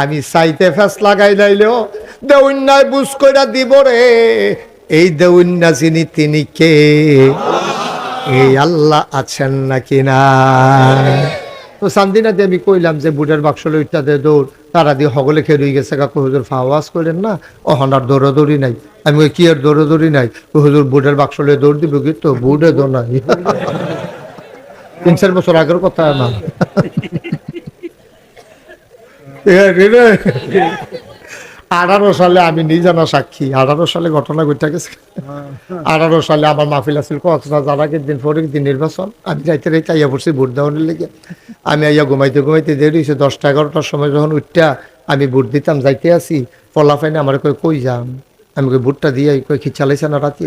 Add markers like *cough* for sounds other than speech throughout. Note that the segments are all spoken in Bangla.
আমি সাইতে ফেস লাগাই লাইলেও দেউন্যায় বুঝ কইরা দিব রে। এই দেউন্যা যিনি তিনি কে? এই আল্লাহ আছেন নাকি না? তো সান্দিনাতে আমি কইলাম যে বুটের বাক্স লইটা দে দৌড়। তারা দিয়ে হগলে খেয়ে রয়ে গেছে কাকু হুজুর ফাওয়াজ করেন না? ও হনার দৌড়াদৌড়ি নাই। আমি কই, কি আর দৌড়াদৌড়ি নাই? হুজুর বুটের বাক্স লয়ে দৌড় দিব কি তো? বুটে দো নাই। তিন চার বছর আগের কথা না। আঠারো সালে আমি নিজে না সাক্ষী। আঠারো সালে ঘটনা ঘটে গেছে। আঠারো সালে আমার মাহফিল কতটা যারা দিন পরে দিন নির্বাচন। আমি যাইতে রেখে আইয়া পড়ছি ভোট দেওয়ার লেগে। আমি আইয়া ঘুমাইতে ঘুমাইতে দেরি হয়েছে দশটা এগারোটার সময় যখন উঠটা আমি ভোট দিতাম যাইতে আসি পলা ফাইনে আমার কই কই যাম? আমি কই ভোটটা দিয়ে কই কি চালাইছে না রাতে?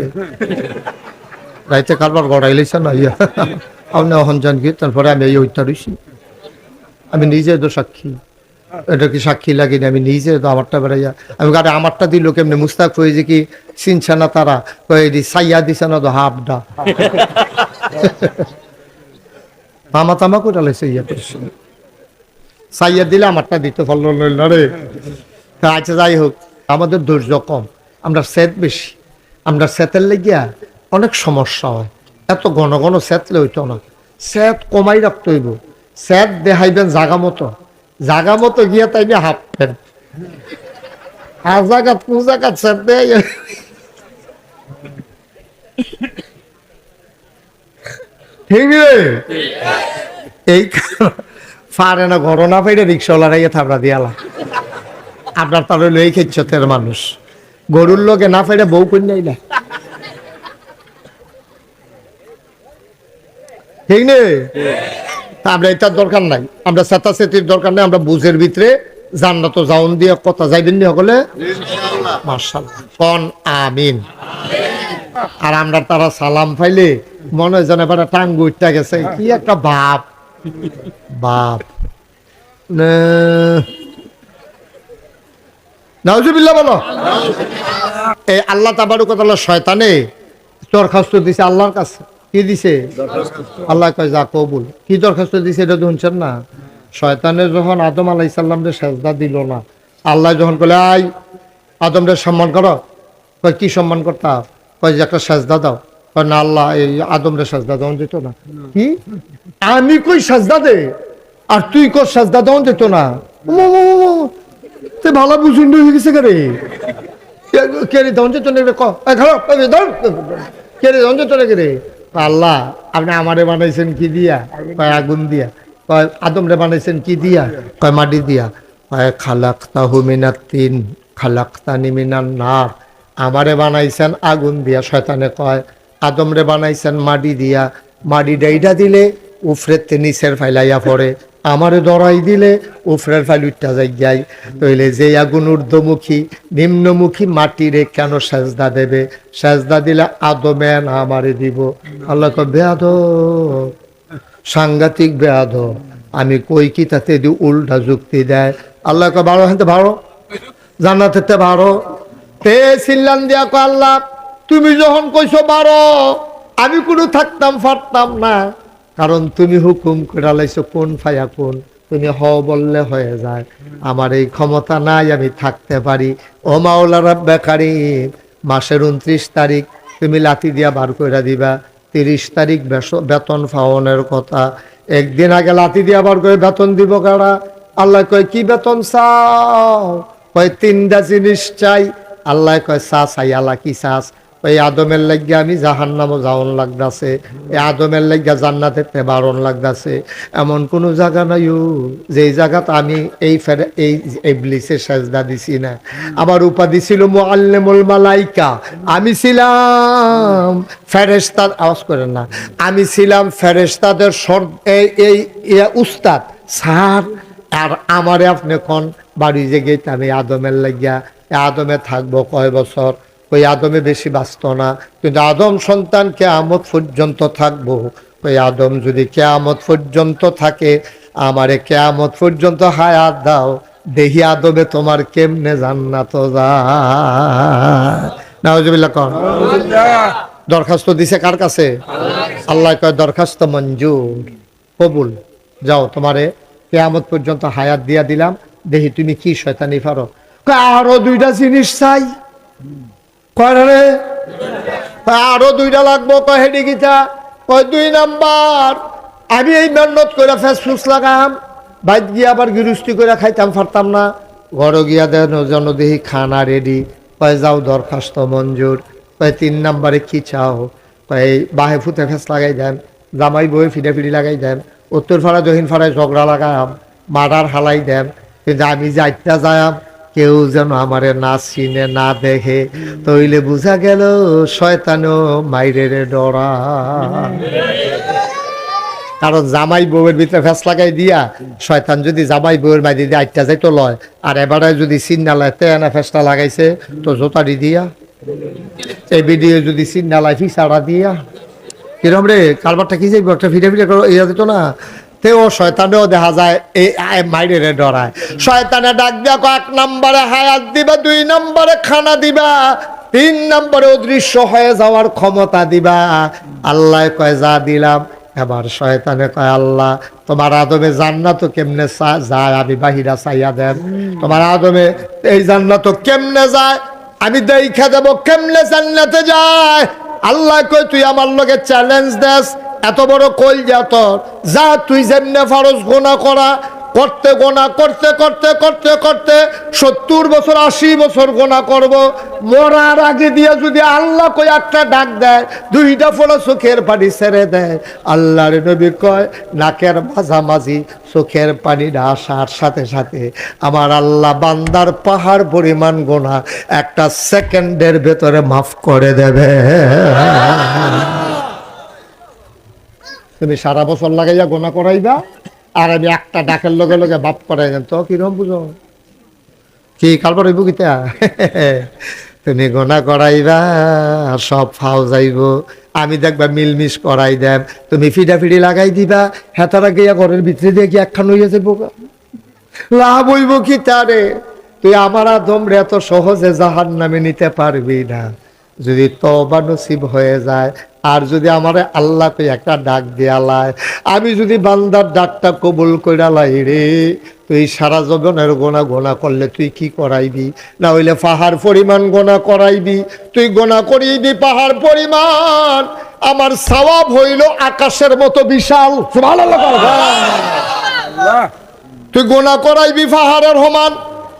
রাইতে কারবার গড়াই লাইছে না ইয়া আপনি অহন যান কি তারপরে আমি এই উঠটা রইছি। আমি নিজে তো সাক্ষী। এটা কি সাক্ষী লাগেনি? আমি নিজে তো আমারটা বেড়াইয়া আমি গাড়ি আমারটা দিল কেমনি? মুস্তাক হয়েছে কি চিনছে না তারা? সাইয়া দিছে না তো হাফডা? *laughs* মামা তামা করে লাইছে ইয়া সাইয়া দিলে আমারটা দিতে পারল না রে। আচ্ছা যাই হোক আমাদের ধৈর্য কম আমরা সেত বেশি। আমরা সেতের লেগিয়া অনেক সমস্যা হয়। এত ঘন ঘন সেতলে হইতো না। সেত কমাই রাখতে হইব। সেত দেখাইবেন জাগা মতো। জাগা মতো গিয়া তাইলে হাঁপবেন আর জাগাত কোন জাগাত সেত দেয়। ঠিক এই পারে না ঘটনা পাইলে রিক্সাওয়ালা ইয়ে থাবড়া দিয়ালা। আপনার তার হইল এই খেচ্ছতের মানুষ। গরুর লোকে না পাইলে বউ কই নাই না ঠিক নেই আমরা এটার দরকার নাই। আমরা সেতা সেতির দরকার নাই আমরা বুঝের ভিতরে জান্নাত জাউন দিয়ে কথা যাইবেন নি সকলে? কন? আমিন। আর আমরা তারা সালাম পাইলে মনে হয় যেন এবার টাঙ্গু উঠতে গেছে। কি একটা বাপ। বাপ। নাউজুবিল্লাহ বলো। এই আল্লাহ তাবারু কথা শয়তানে দরখাস্ত দিছে আল্লাহর কাছে। কি দিছে? আল্লাহ কয়, যা কবুল। কি দরখাস্ত দিছে এটা শুনছেন না? শয়তানের যখন আদম আলাইসাল্লাম রে সেজদা দিল না, আল্লাহ যখন বলে আই আদম রে সম্মান করো। কয়, কি সম্মান করতা? কয়, যে একটা সেজদা দাও। কয়, না, আল্লাহ, এই আদম রে সেজদা দেওয়া যেত না। কি? আমি কই সেজদা দে? আর তুই কর সেজদা দেওয়া যেত না? ভালো বুঝুন হয়ে গেছে কে রে কে রে, দেওয়া যেত না রে, ক দেওয়া যেত না কে রে? আল্লাহ, আপনি আমারে বানাইছেন কি দিয়া? কয় আগুন দিয়া। কয়, আদমরে বানাইছেন কি দিয়া? কয়, মাটি দিয়া। কয় খালাক্তা হুমিনার তিন খালাক্তা নিমিনার নার। আমারে বানাইছেন আগুন দিয়া, শয়তানে কয়, আদমরে বানাইছেন মাটি দিয়া। মাটি ডাইডা দিলে উফরেতে নিচের ফাইলাইয়া পড়ে। আমারে দরাই দিলে উফরের উঠটা যাই যাই। তইলে যে আগুন ঊর্ধ্বমুখী, নিম্নমুখী মাটিরে কেন সেজদা দেবে? সেজদা দিলে আদমে না আমারে দিব। আল্লাহ বেয়াদ সাংঘাতিক বেয়াদ আমি কই কি তাতে দি উল্টা যুক্তি দেয়? আল্লাহ বারো হাতে ভালো জান্নাতে ভালো তে সিল্লান দিয়া কয়, আল্লাহ, তুমি যখন কইছো বারো, আমি কোনো থাকতাম পারতাম না। কারণ তুমি হুকুম করে লাইছো কোন ফায়া কোন? তুমি হ বললে হয়ে যায়। আমার এই ক্ষমতা নাই, আমি থাকতে পারি। ও মাওলা রাব্বে কারিম, মাসের উনত্রিশ তারিখ তুমি লাতি দিয়া বার করে দিবা। তিরিশ তারিখ বেতন ফাওনের কথা। একদিন আগে লাতি দিয়া বার করে বেতন দিব কারা? আল্লাহ কয়, কি বেতন চাও? কয়, তিনটা জিনিস চাই। আল্লাহ কয়, চা চাই, আল্লাহ কি চাস? ওই আদমের লাগিয়া আমি জাহান নামও যাওন লাগতাছে। এই আদমের লাগিয়া জান্নাতে বারণ লাগতাছে। এমন কোনো জায়গা নাই যেই জায়গাত আমি এই ফেরে, এই ইবলিসের সাজদা দিছি না। আমার উপাধি ছিল মো মুআল্লিমুল মালাইকা। আমি ছিলাম ফেরেশতার, আওয়াজ করেন না। আমি ছিলাম ফেরেশতাদের সর, এই এই উস্তাদ, স্যার। আর আমারে আপনি কোন বাড়ি গেতে আমি আদমের লাগিয়া আদমে থাকব কয় বছর? ওই আদমে বেশি বাঁচত না। কিন্তু আদম সন্তান কেয়ামত পর্যন্ত থাকব। ওই আদম যদি কেয়ামত পর্যন্ত থাকে, আমারে কেয়ামত পর্যন্ত হায়াত দাও। দেহি আদমে তোমার কেমনে জান্নাত নাউজুবিল্লাহ কন। দরখাস্ত দিছে কার কাছে? আল্লাহ কয়, দরখাস্ত মঞ্জুর। কবুল। যাও, তোমারে কেয়ামত পর্যন্ত হায়াত দিয়া দিলাম। দেখি তুমি কি শয়তানি পারো আরও দুইটা জিনিস চাই। কয়টা আরও দুইটা লাগবো, কয় হেডি গীতা। কয়, দুই নাম্বার। আমি এই মেহনত করে ফেসফুস লাগাম। বাইক গিয়ে আবার গৃহস্থী করে খাইতাম পারতাম না। ঘর গিয়া দেন জন দেখি খানা রেডি কয়, যাও দরখাস্ত মঞ্জুর। কয়, তিন নাম্বারে কি চাও? কয় বাহে ফুতে ফেস লাগাই দেন, জামাই বই ফিডে ফিডি লাগাই দেন, উত্তর ফাড়া, দক্ষিণ ফাড়ায় ঝগড়া লাগাম, মার্ডার হালাই দেন। কিন্তু আমি যাইতে যায়াম কেউ যেন আমারে না চিনে, না দেখে, তইলে বুঝা গেল শয়তানো মাইরের ডরা। কারণ জামাই বউয়ের ভিতরে ফেস লাগাই দিয়া, শয়তান যদি জামাই বউয়ের মাই দিয়ে আটটা যাইতো লয়, আর এবারে যদি চিন্নালায় তেনা ফেসটা লাগাইছে, তো জোতারি দিয়া। এই ভিডিও যদি চিন্নালায় ফিসাড়া দিয়া। কিরম রে, কারবারটা কি যাইব? একটা ফিরে ফিরে করো ইয়া দিত না। তেও শয়তানেও দেখা যায় এই মাইরে ডরায়। শয়তানে ডাক দিয়া এক নম্বরে হায়াত দিবা, দুই নম্বরে খানা দিবা, তিন নম্বরে অদৃশ্য হয়ে যাওয়ার ক্ষমতা দিবা। আল্লাহ কয়, যা দিলাম। এবার শয়তানে কয়, আল্লাহ, তোমার আদমে জান্নাত কেমনে যায়? আমি বাহিরা চাইয়া দেন। তোমার আদমে এই জান্নাত কেমনে যায়? আমি দেখা দেব, কেমনে জান্নাতে যায়? আল্লাহ কয়, তুই আমার লগে চ্যালেঞ্জ দেস। এত বড় কল যা যা তুই যেমনে ফারজ গোনা করা, করতে গোনা, করতে করতে করতে করতে, সত্তর বছর, আশি বছর গোনা করব। মরার আগে দিয়ে যদি আল্লাহ কই একটা ডাক দেয়, দুইটা ফোড়া চোখের পানি ছেড়ে দেয়। আল্লাহর নবী কয়, নাকের মাঝামাঝি চোখের পানিটা আসার সাথে সাথে আমার আল্লাহ বান্দার পাহাড় পরিমাণ গোনা একটা সেকেন্ডের ভেতরে মাফ করে দেবে। তুমি সারা বছর লাগাইয়া গোনা করাইবা, আর আমি একটা ডাকের লগে লগে বাপ করাই দেন। তো কিরম বুঝো? কি কালবার হইব কিতা? তুমি গোনা করাইবা, সব ফাও যাইব। আমি দেখবা মিলমিশ করাই দেব তুমি ফিডা ফিডি লাগাই দিবা, হেতারা গিয়া ঘরের ভিতরে দিয়ে কি একখান হইয়া যাইব। লাভ হইব কি তারে তুই আমার আদম রে এত সহজে জাহান নামে নিতে পারবি না। যদি তবা নসিব হয়ে যায় আর যদি আমার আল্লাহ কই একটা ডাক দিয়ালায় আমি যদি বান্দার ডাকটা কবুল কইরালাই রে তুই সারা জগনের গোনা গোনা করলে তুই কি করাইবি? না হইলে পাহাড় পরিমাণ গোনা করাইবি। তুই গোনা করিবি পাহাড় পরিমাণ। আমার সওয়াব হইল আকাশের মতো বিশাল। তুই গোনা করাইবি পাহাড়ের সমান।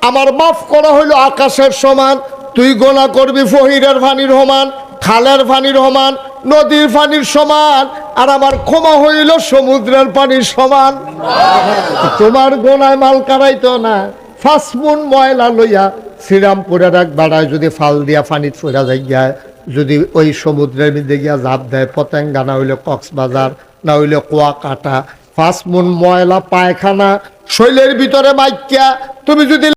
আমার মাফ করা হইল আকাশের সমান। তুই গোনা করবি ফহিরের ফানির সমান খালের ফানির সমান। নদীর পানির সমান, আর আমার ক্ষমা হইল সমুদ্রের পানির সমান। তোমার গোনায় মাল কারাইতো না ফাসমুন ময়লা লইয়া শ্রীরামপুরের এক বেড়ায় যদি ফাল দিয়া ফানিত ফেরা যাই যায় যদি ওই সমুদ্রের মধ্যে গিয়া জাপ দেয়, পতেঙ্গা না হইলে কক্সবাজার, না হইলে কুয়াকাটা ফাসমুন ময়লা পায়খানা, শৈলের ভিতরে মাইকিয়া তুমি যদি